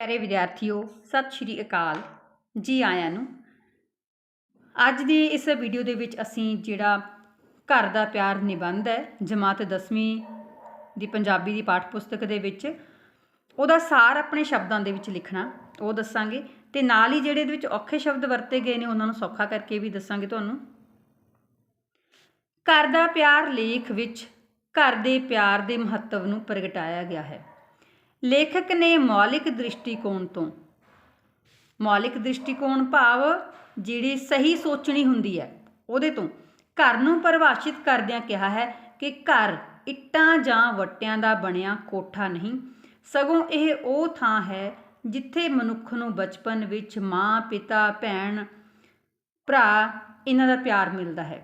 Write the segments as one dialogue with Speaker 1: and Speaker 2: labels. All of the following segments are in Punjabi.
Speaker 1: ਪਿਆਰੇ ਵਿਦਿਆਰਥੀਓ, ਸਤਿ ਸ਼੍ਰੀ ਅਕਾਲ। ਜੀ ਆਇਆਂ ਨੂੰ। ਅੱਜ ਦੀ ਇਸ ਵੀਡੀਓ ਦੇ ਵਿੱਚ ਅਸੀਂ ਜਿਹੜਾ ਘਰ ਦਾ ਪਿਆਰ ਨਿਬੰਧ ਹੈ, ਜਮਾਤ 10ਵੀਂ ਦੀ ਪੰਜਾਬੀ ਦੀ ਪਾਠ ਪੁਸਤਕ ਦੇ ਵਿੱਚ, ਉਹਦਾ ਸਾਰ ਆਪਣੇ ਸ਼ਬਦਾਂ ਦੇ ਵਿੱਚ ਲਿਖਣਾ, ਉਹ ਦੱਸਾਂਗੇ। ਤੇ ਨਾਲ ਹੀ ਜਿਹੜੇ ਇਹਦੇ ਵਿੱਚ ਔਖੇ ਸ਼ਬਦ ਵਰਤੇ ਗਏ ਨੇ, ਉਹਨਾਂ ਨੂੰ ਸੌਖਾ ਕਰਕੇ ਵੀ ਦੱਸਾਂਗੇ ਤੁਹਾਨੂੰ। ਘਰ ਦਾ ਪਿਆਰ ਲੇਖ ਵਿੱਚ ਘਰ ਦੇ ਪਿਆਰ ਦੇ ਮਹੱਤਵ ਨੂੰ ਪ੍ਰਗਟਾਇਆ ਗਿਆ ਹੈ। ਲੇਖਕ ਨੇ ਮੌਲਿਕ ਦ੍ਰਿਸ਼ਟੀਕੋਣ ਤੋਂ। ਮੌਲਿਕ ਦ੍ਰਿਸ਼ਟੀਕੋਣ ਭਾਵ ਜਿਹੜੀ ਸਹੀ ਸੋਚਣੀ ਹੁੰਦੀ ਹੈ, ਉਹਦੇ ਤੋਂ। ਘਰ ਨੂੰ ਪਰਿਭਾਸ਼ਿਤ ਕਰਦਿਆਂ ਕਿਹਾ ਹੈ ਕਿ ਘਰ ਇੱਟਾਂ ਜਾਂ ਵੱਟਿਆਂ ਦਾ ਬਣਿਆ ਕੋਠਾ ਨਹੀਂ, ਸਗੋਂ ਇਹ ਉਹ ਥਾਂ ਹੈ ਜਿੱਥੇ ਮਨੁੱਖ ਨੂੰ ਬਚਪਨ ਵਿੱਚ ਮਾਂ, ਪਿਤਾ, ਭੈਣ, ਭਰਾ ਇਹਨਾਂ ਦਾ ਪਿਆਰ ਮਿਲਦਾ ਹੈ।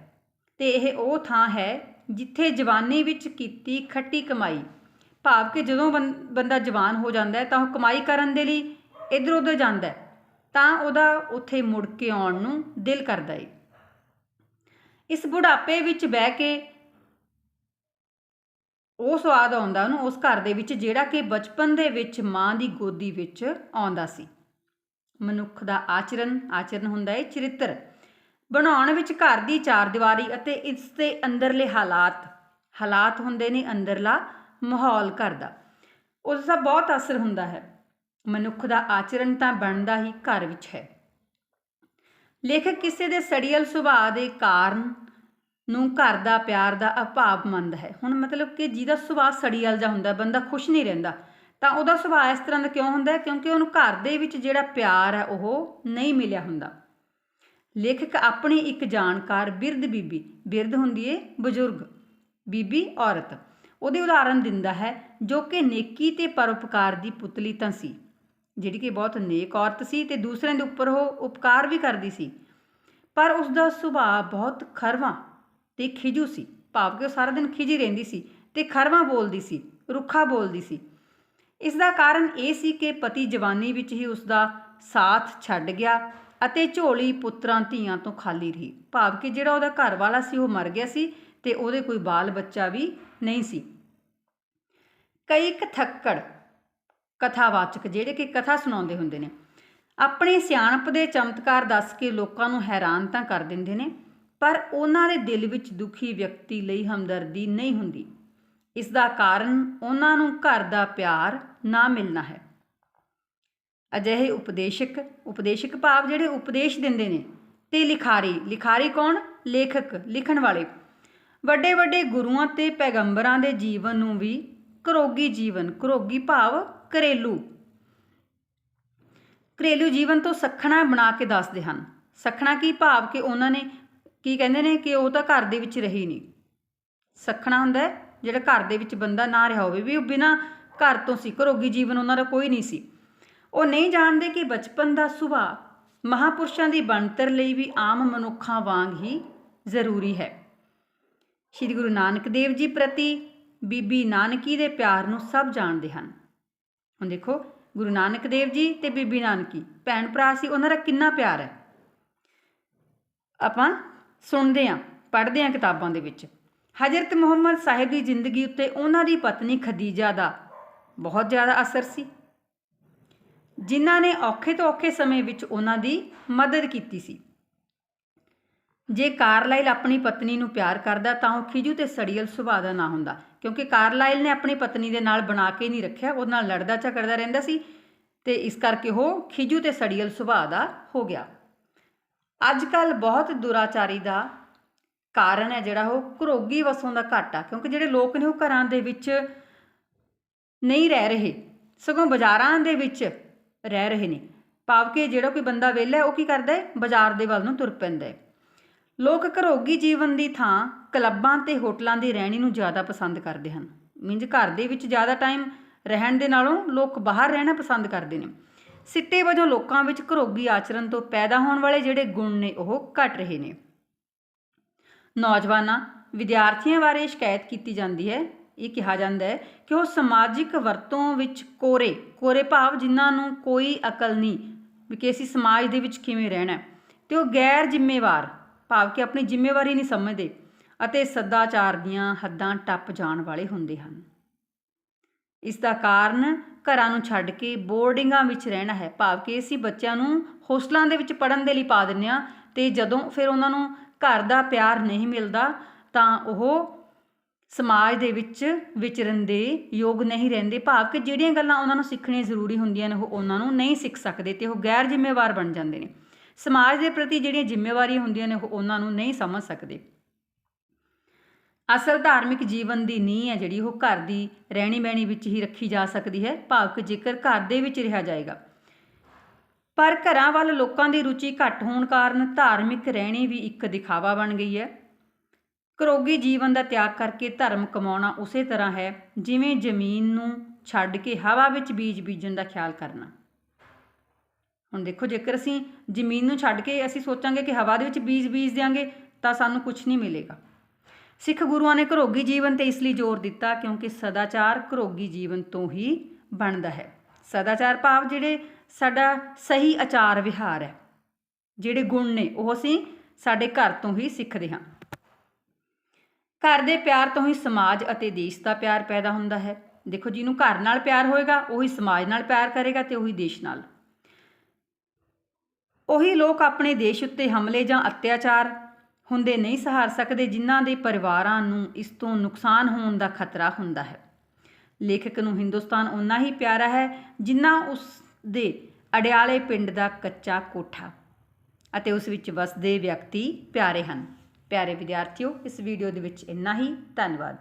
Speaker 1: ਤੇ ਇਹ ਉਹ ਥਾਂ ਹੈ ਜਿੱਥੇ ਜਵਾਨੀ ਵਿੱਚ ਕੀਤੀ ਖੱਟੀ ਕਮਾਈ ਭਾਵ ਕਿ ਜਦੋਂ ਬੰ- ਬੰਦਾ ਜਵਾਨ ਹੋ ਜਾਂਦਾ ਤਾਂ ਉਹ ਕਮਾਈ ਕਰਨ ਦੇ ਲਈ ਇੱਧਰ ਉੱਧਰ ਜਾਂਦਾ ਤਾਂ ਉਹਦਾ ਉੱਥੇ ਮੁੜ ਕੇ ਆਉਣ ਨੂੰ ਦਿਲ ਕਰਦਾ ਏ। ਇਸ ਬੁਢਾਪੇ ਵਿੱਚ ਬਹਿ ਕੇ ਉਹ ਸਵਾਦ ਆਉਂਦਾ ਉਹਨੂੰ, ਉਸ ਘਰ ਦੇ ਵਿੱਚ ਜਿਹੜਾ ਕਿ ਬਚਪਨ ਦੇ ਵਿੱਚ ਮਾਂ ਦੀ ਗੋਦੀ ਵਿੱਚ ਆਉਂਦਾ ਸੀ। ਮਨੁੱਖ ਦਾ ਆਚਰਣ ਆਚਰਣ ਹੁੰਦਾ ਹੈ ਚਰਿੱਤਰ। ਬਣਾਉਣ ਵਿੱਚ ਘਰ ਦੀ ਚਾਰ ਦੀਵਾਰੀ ਅਤੇ ਇਸ ਦੇ ਅੰਦਰਲੇ ਹਾਲਾਤ ਹਾਲਾਤ ਹੁੰਦੇ ਨੇ ਅੰਦਰਲਾ ਮਾਹੌਲ ਘਰ ਦਾ ਉਸ ਦਾ ਬਹੁਤ ਅਸਰ ਹੁੰਦਾ ਹੈ। ਮਨੁੱਖ ਦਾ ਆਚਰਣ ਤਾਂ ਬਣਦਾ ਹੀ ਘਰ ਵਿੱਚ ਹੈ। ਲੇਖਕ ਕਿਸੇ ਦੇ ਸੜੀਅਲ ਸੁਭਾਅ ਦੇ ਕਾਰਨ ਨੂੰ ਘਰ ਦਾ ਪਿਆਰ ਦਾ ਅਭਾਵ ਮੰਨਦਾ ਹੈ। ਹੁਣ ਮਤਲਬ ਕਿ ਜਿਹਦਾ ਸੁਭਾਅ ਸੜੀਅਲ ਜਾ ਹੁੰਦਾ, ਬੰਦਾ ਖੁਸ਼ ਨਹੀਂ ਰਹਿੰਦਾ, ਤਾਂ ਉਹਦਾ ਸੁਭਾਅ ਇਸ ਤਰ੍ਹਾਂ ਦਾ ਕਿਉਂ ਹੁੰਦਾ ਕਿਉਂਕਿ ਉਹਨੂੰ ਘਰ ਦੇ ਵਿੱਚ ਜਿਹੜਾ ਪਿਆਰ ਹੈ, ਉਹ ਨਹੀਂ ਮਿਲਿਆ ਹੁੰਦਾ। ਲੇਖਕ ਆਪਣੀ ਇੱਕ ਜਾਣਕਾਰ ਬਿਰਧ ਬੀਬੀ, ਬਿਰਧ ਹੁੰਦੀ ਏ ਬਜ਼ੁਰਗ, ਬੀਬੀ ਔਰਤ। ਉਹਦੀ ਉਦਾਹਰਨ ਦਿੰਦਾ ਹੈ ਜੋ ਕਿ ਨੇਕੀ ਤੇ ਪਰਉਪਕਾਰ ਦੀ ਪੁਤਲੀ ਤਾਂ ਸੀ, ਜਿਹੜੀ ਕਿ ਬਹੁਤ ਨੇਕ ਔਰਤ ਸੀ ਤੇ ਦੂਸਰਿਆਂ ਦੇ ਉੱਪਰ ਉਹ ਉਪਕਾਰ ਵੀ ਕਰਦੀ ਸੀ। ਪਰ ਉਸ ਦਾ ਸੁਭਾਅ ਬਹੁਤ ਖਰਵਾ ਤੇ ਖਿਜੂ ਸੀ, ਭਾਵ ਕਿ ਉਹ ਸਾਰਾ ਦਿਨ ਖਿਜੀ ਰਹਿੰਦੀ ਸੀ ਤੇ ਖਰਵਾ ਬੋਲਦੀ ਸੀ, ਰੁੱਖਾ ਬੋਲਦੀ ਸੀ। ਇਸ ਦਾ ਕਾਰਨ ਇਹ ਸੀ ਕਿ ਪਤੀ ਜਵਾਨੀ ਵਿੱਚ ਹੀ ਉਸ ਦਾ ਸਾਥ ਛੱਡ ਗਿਆ ਅਤੇ ਝੋਲੀ ਪੁੱਤਰਾਂ ਧੀਆਂ ਤੋਂ ਖਾਲੀ ਰਹੀ, ਭਾਵ ਕਿ ਜਿਹੜਾ ਉਹਦਾ ਘਰ ਵਾਲਾ ਸੀ ਉਹ ਮਰ ਗਿਆ ਸੀ ਤੇ ਉਹਦੇ ਕੋਈ ਬਾਲ ਬੱਚਾ ਵੀ ਨਹੀਂ ਸੀ। ਕਈ ਕਥੱਕੜ ਕਥਾਵਾਚਕ ਜਿਹੜੇ ਕਿ ਕਥਾ ਸੁਣਾਉਂਦੇ ਹੁੰਦੇ ਨੇ, ਆਪਣੇ ਸਿਆਣਪ ਦੇ ਚਮਤਕਾਰ ਦੱਸ ਕੇ ਲੋਕਾਂ ਨੂੰ ਹੈਰਾਨ ਤਾਂ ਕਰ ਦਿੰਦੇ ਨੇ, ਪਰ ਉਹਨਾਂ ਦੇ ਦਿਲ ਵਿੱਚ ਦੁਖੀ ਵਿਅਕਤੀ ਲਈ ਹਮਦਰਦੀ ਨਹੀਂ ਹੁੰਦੀ। ਇਸ ਦਾ ਕਾਰਨ ਉਹਨਾਂ ਨੂੰ ਘਰ ਦਾ ਪਿਆਰ ਨਾ ਮਿਲਣਾ ਹੈ। ਅਜਿਹੇ ਉਪਦੇਸ਼ਕ ਉਪਦੇਸ਼ਕ ਭਾਵ ਜਿਹੜੇ ਉਪਦੇਸ਼ ਦਿੰਦੇ ਨੇ, ਤੇ ਲਿਖਾਰੀ ਲਿਖਾਰੀ ਕੌਣ? ਲੇਖਕ, ਲਿਖਣ ਵਾਲੇ। ਵੱਡੇ ਵੱਡੇ ਗੁਰੂਆਂ ਤੇ ਪੈਗੰਬਰਾਂ ਦੇ ਜੀਵਨ ਨੂੰ ਵੀ ਘਰੋਗੀ ਜੀਵਨ ਘਰੋਗੀ ਭਾਵ ਘਰੇਲੂ। ਘਰੇਲੂ ਜੀਵਨ ਤੋਂ ਸਖਣਾ ਬਣਾ ਕੇ ਦੱਸਦੇ ਹਨ। ਸਖਣਾ ਕੀ ਭਾਵ ਕਿ ਉਹਨਾਂ ਨੇ ਕੀ ਕਹਿੰਦੇ ਨੇ ਕਿ ਉਹ ਤਾਂ ਘਰ ਦੇ ਵਿੱਚ ਰਹੀ ਨਹੀਂ। ਸਖਣਾ ਹੁੰਦਾ ਜਿਹੜਾ ਘਰ ਦੇ ਵਿੱਚ ਬੰਦਾ ਨਾ ਰਿਹਾ ਹੋਵੇ ਵੀ ਉਹ ਬਿਨਾ ਘਰ ਤੋਂ ਸੀ, ਘਰੋਗੀ ਜੀਵਨ ਉਹਨਾਂ ਦਾ ਕੋਈ ਨਹੀਂ ਸੀ। ਉਹ ਨਹੀਂ ਜਾਣਦੇ ਕਿ ਬਚਪਨ ਦਾ ਸੁਭਾਅ ਮਹਾਪੁਰਸ਼ਾਂ ਦੀ ਬਣਤਰ ਲਈ ਵੀ ਆਮ ਮਨੁੱਖਾਂ ਵਾਂਗ ਹੀ ਜ਼ਰੂਰੀ ਹੈ। ਸ਼੍ਰੀ ਗੁਰੂ ਨਾਨਕ ਦੇਵ ਜੀ ਪ੍ਰਤੀ ਬੀਬੀ ਨਾਨਕੀ ਦੇ ਪਿਆਰ ਨੂੰ ਸਭ ਜਾਣਦੇ ਹਨ। ਹੁਣ ਦੇਖੋ, ਗੁਰੂ ਨਾਨਕ ਦੇਵ ਜੀ ਤੇ ਬੀਬੀ ਨਾਨਕੀ, ਭੈਣ ਭਰਾ ਸੀ, ਉਹਨਾਂ ਦਾ ਕਿੰਨਾ ਪਿਆਰ ਹੈ। ਆਪਾਂ ਸੁਣਦੇ ਆਂ ਪੜ੍ਹਦੇ ਆਂ ਕਿਤਾਬਾਂ ਦੇ ਵਿੱਚ। ਹਜ਼ਰਤ ਮੁਹੰਮਦ ਸਾਹਿਬ ਦੀ ਜ਼ਿੰਦਗੀ ਉੱਤੇ ਉਹਨਾਂ ਦੀ ਪਤਨੀ ਖਦੀਜਾ ਦਾ ਬਹੁਤ ਜ਼ਿਆਦਾ ਅਸਰ ਸੀ। ਜਿਨ੍ਹਾਂ ਨੇ ਔਖੇ ਤੋਂ ਔਖੇ ਸਮੇਂ ਵਿੱਚ ਉਹਨਾਂ ਦੀ ਮਦਦ ਕੀਤੀ ਸੀ। ਜੇ ਕਾਰਲਾਈਲ ਆਪਣੀ ਪਤਨੀ ਨੂੰ ਪਿਆਰ ਕਰਦਾ ਤਾਂ ਉਹ ਖਿਜੂ ਤੇ ਸੜੀਅਲ ਸੁਭਾਅ ਦਾ ਨਾ ਹੁੰਦਾ, ਕਿਉਂਕਿ ਕਾਰਲਾਈਲ ਨੇ ਆਪਣੀ ਪਤਨੀ ਦੇ ਨਾਲ ਬਣਾ ਕੇ ਨਹੀਂ ਰੱਖਿਆ, ਉਹਦੇ ਨਾਲ ਲੜਦਾ ਝਗੜਦਾ ਰਹਿੰਦਾ ਸੀ ਤੇ ਇਸ ਕਰਕੇ ਉਹ ਖਿਜੂ ਤੇ ਸੜੀਅਲ ਸੁਭਾਅ ਦਾ ਹੋ ਗਿਆ। ਅੱਜ ਕੱਲ ਬਹੁਤ ਦੁਰਾਚਾਰੀ ਦਾ ਕਾਰਨ ਹੈ ਜਿਹੜਾ ਉਹ ਘਰੋਗੀ ਵਸੋਂ ਦਾ ਘਾਟਾ, ਕਿਉਂਕਿ ਜਿਹੜੇ ਲੋਕ ਨੇ ਉਹ ਘਰਾਂ ਦੇ ਵਿੱਚ ਨਹੀਂ ਰਹਿ ਰਹੇ, ਸਗੋਂ ਬਾਜ਼ਾਰਾਂ ਦੇ ਵਿੱਚ ਰਹਿ ਰਹੇ ਨੇ। ਭਾਵ ਕਿ ਜਿਹੜਾ ਕੋਈ ਬੰਦਾ ਵਿਹਲਾ ਉਹ ਕੀ ਕਰਦਾ ਹੈ? ਬਾਜ਼ਾਰ ਦੇ ਵੱਲ ਨੂੰ ਤੁਰ ਪੈਂਦਾ ਹੈ। ਲੋਕ ਘਰੋਗੀ ਜੀਵਨ ਦੀ ਥਾਂ ਕਲੱਬਾਂ ਤੇ ਹੋਟਲਾਂ ਦੀ ਰਹਿਣੀ ਨੂੰ ਜ਼ਿਆਦਾ ਪਸੰਦ ਕਰਦੇ ਹਨ। ਮੀਨਜ਼ ਘਰ ਦੇ ਵਿੱਚ ਜ਼ਿਆਦਾ ਟਾਈਮ ਰਹਿਣ ਦੇ ਨਾਲੋਂ ਲੋਕ ਬਾਹਰ ਰਹਿਣਾ ਪਸੰਦ ਕਰਦੇ ਨੇ। ਸਿੱਟੇ ਵਜੋਂ ਲੋਕਾਂ ਵਿੱਚ ਘਰੋਗੀ ਆਚਰਣ ਤੋਂ ਪੈਦਾ ਹੋਣ ਵਾਲੇ ਜਿਹੜੇ ਗੁਣ ਨੇ ਉਹ ਘਟ ਰਹੇ ਨੇ। ਨੌਜਵਾਨਾਂ ਵਿਦਿਆਰਥੀਆਂ ਬਾਰੇ ਸ਼ਿਕਾਇਤ ਕੀਤੀ ਜਾਂਦੀ ਹੈ। ਇਹ ਕਿਹਾ ਜਾਂਦਾ ਹੈ ਕਿ ਉਹ ਸਮਾਜਿਕ ਵਰਤੋਂ ਵਿੱਚ ਕੋਰੇ ਕੋਰੇ ਭਾਵ ਜਿਨ੍ਹਾਂ ਨੂੰ ਕੋਈ ਅਕਲ ਨਹੀਂ ਕਿ ਅਸੀਂ ਸਮਾਜ ਦੇ ਵਿੱਚ ਕਿਵੇਂ ਰਹਿਣਾ ਹੈ, ਤੇ ਉਹ ਗੈਰ ਜ਼ਿੰਮੇਵਾਰ ਭਾਵ ਕਿ ਆਪਣੀ ਜ਼ਿੰਮੇਵਾਰੀ ਨਹੀਂ ਸਮਝਦੇ ਅਤੇ ਸਦਾਚਾਰ ਦੀਆਂ ਹੱਦਾਂ ਟੱਪ ਜਾਣ ਵਾਲੇ ਹੁੰਦੇ ਹਨ। ਇਸ ਦਾ ਕਾਰਨ ਘਰਾਂ ਨੂੰ ਛੱਡ ਕੇ ਬੋਰਡਿੰਗਾਂ ਵਿੱਚ ਰਹਿਣਾ ਹੈ। ਭਾਵ ਕਿ ਅਸੀਂ ਬੱਚਿਆਂ ਨੂੰ ਹੋਸਟਲਾਂ ਦੇ ਵਿੱਚ ਪੜਨ ਦੇ ਲਈ ਪਾ ਦਿੰਦੇ ਆ ਤੇ ਜਦੋਂ ਫਿਰ ਉਹਨਾਂ ਨੂੰ ਘਰ ਦਾ ਪਿਆਰ ਨਹੀਂ ਮਿਲਦਾ ਤਾਂ ਉਹ ਸਮਾਜ ਦੇ ਵਿੱਚ ਵਿਚਰਨ ਦੇ ਯੋਗ ਨਹੀਂ ਰਹਿੰਦੇ। ਭਾਵ ਕਿ ਜਿਹੜੀਆਂ ਗੱਲਾਂ ਉਹਨਾਂ ਨੂੰ ਸਿੱਖਣੀਆਂ ਜ਼ਰੂਰੀ ਹੁੰਦੀਆਂ ਨੇ ਉਹ ਉਹਨਾਂ ਨੂੰ ਨਹੀਂ ਸਿੱਖ ਸਕਦੇ ਤੇ ਉਹ ਗੈਰ ਜ਼ਿੰਮੇਵਾਰ ਬਣ ਜਾਂਦੇ ਨੇ। ਸਮਾਜ ਦੇ ਪ੍ਰਤੀ ਜਿਹੜੀਆਂ ਜ਼ਿੰਮੇਵਾਰੀਆਂ ਹੁੰਦੀਆਂ ਨੇ, ਉਹ ਉਹਨਾਂ ਨੂੰ ਨਹੀਂ ਸਮਝ ਸਕਦੇ। ਅਸਲ ਧਾਰਮਿਕ ਜੀਵਨ ਦੀ ਨੀਂਹ ਹੈ ਜਿਹੜੀ, ਉਹ ਘਰ ਦੀ ਰਹਿਣੀ ਬਹਿਣੀ ਵਿੱਚ ਹੀ ਰੱਖੀ ਜਾ ਸਕਦੀ ਹੈ, ਭਾਵ ਕਿ ਜੇਕਰ ਘਰ ਦੇ ਵਿੱਚ ਰਿਹਾ ਜਾਏਗਾ। ਪਰ ਘਰਾਂ ਵੱਲ ਲੋਕਾਂ ਦੀ ਰੁਚੀ ਘੱਟ ਹੋਣ ਕਾਰਨ ਧਾਰਮਿਕ ਰਹਿਣੀ ਵੀ ਇੱਕ ਦਿਖਾਵਾ ਬਣ ਗਈ ਹੈ। ਕਰੋਗੀ ਜੀਵਨ ਦਾ ਤਿਆਗ ਕਰਕੇ ਧਰਮ ਕਮਾਉਣਾ ਉਸੇ ਤਰ੍ਹਾਂ ਹੈ, ਜਿਵੇਂ ਜ਼ਮੀਨ ਨੂੰ ਛੱਡ ਕੇ ਹਵਾ ਵਿੱਚ ਬੀਜ ਬੀਜਣ ਦਾ ਖਿਆਲ ਕਰਨਾ। ਹੁਣ ਦੇਖੋ, ਜੇਕਰ ਅਸੀਂ ਜ਼ਮੀਨ ਨੂੰ ਛੱਡ ਕੇ ਅਸੀਂ ਸੋਚਾਂਗੇ ਕਿ ਹਵਾ ਦੇ ਵਿੱਚ ਬੀਜ ਬੀਜ ਦਿਆਂਗੇ, ਤਾਂ ਸਾਨੂੰ ਕੁਝ ਨਹੀਂ ਮਿਲੇਗਾ। ਸਿੱਖ ਗੁਰੂਆਂ ਨੇ ਘਰੋਗੀ ਜੀਵਨ ਤੇ ਇਸ ਲਈ ਜ਼ੋਰ ਦਿੱਤਾ ਕਿਉਂਕਿ ਸਦਾਚਾਰ ਘਰੋਗੀ ਜੀਵਨ ਤੋਂ ਹੀ ਬਣਦਾ ਹੈ। ਸਦਾਚਾਰ ਭਾਵ ਜਿਹੜੇ ਸਾਡਾ ਸਹੀ ਆਚਾਰ ਵਿਹਾਰ ਹੈ, ਜਿਹੜੇ ਗੁਣ ਨੇ, ਉਹ ਅਸੀਂ ਸਾਡੇ ਘਰ ਤੋਂ ਹੀ ਸਿੱਖਦੇ ਹਾਂ। ਘਰ ਦੇ ਪਿਆਰ ਤੋਂ ਹੀ ਸਮਾਜ ਅਤੇ ਦੇਸ਼ ਦਾ ਪਿਆਰ ਪੈਦਾ ਹੁੰਦਾ ਹੈ। ਦੇਖੋ, ਜਿਹਨੂੰ ਘਰ ਨਾਲ ਪਿਆਰ ਹੋਏਗਾ, ਉਹੀ ਸਮਾਜ ਨਾਲ ਪਿਆਰ ਕਰੇਗਾ ਤੇ ਉਹੀ ਦੇਸ਼ ਨਾਲ। ਉਹੀ ਲੋਕ ਆਪਣੇ ਦੇਸ਼ ਉੱਤੇ ਹਮਲੇ ਜਾਂ ਅਤਿਆਚਾਰ ਹੁੰਦੇ ਨਹੀਂ ਸਹਾਰ ਸਕਦੇ, ਜਿਨ੍ਹਾਂ ਦੇ ਪਰਿਵਾਰਾਂ ਨੂੰ ਇਸ ਤੋਂ ਨੁਕਸਾਨ ਹੋਣ ਦਾ ਖਤਰਾ ਹੁੰਦਾ ਹੈ। ਲੇਖਕ ਨੂੰ ਹਿੰਦੁਸਤਾਨ ਉਨਾ ਹੀ ਪਿਆਰਾ ਹੈ, ਜਿੰਨਾ ਉਸ ਦੇ ਅਡਿਆਲੇ ਪਿੰਡ ਦਾ ਕੱਚਾ ਕੋਠਾ ਅਤੇ ਉਸ ਵਿੱਚ ਵਸਦੇ ਵਿਅਕਤੀ ਪਿਆਰੇ ਹਨ। ਪਿਆਰੇ ਵਿਦਿਆਰਥੀਓ, ਇਸ ਵੀਡੀਓ ਦੇ ਵਿੱਚ ਇੰਨਾ ਹੀ। ਧੰਨਵਾਦ।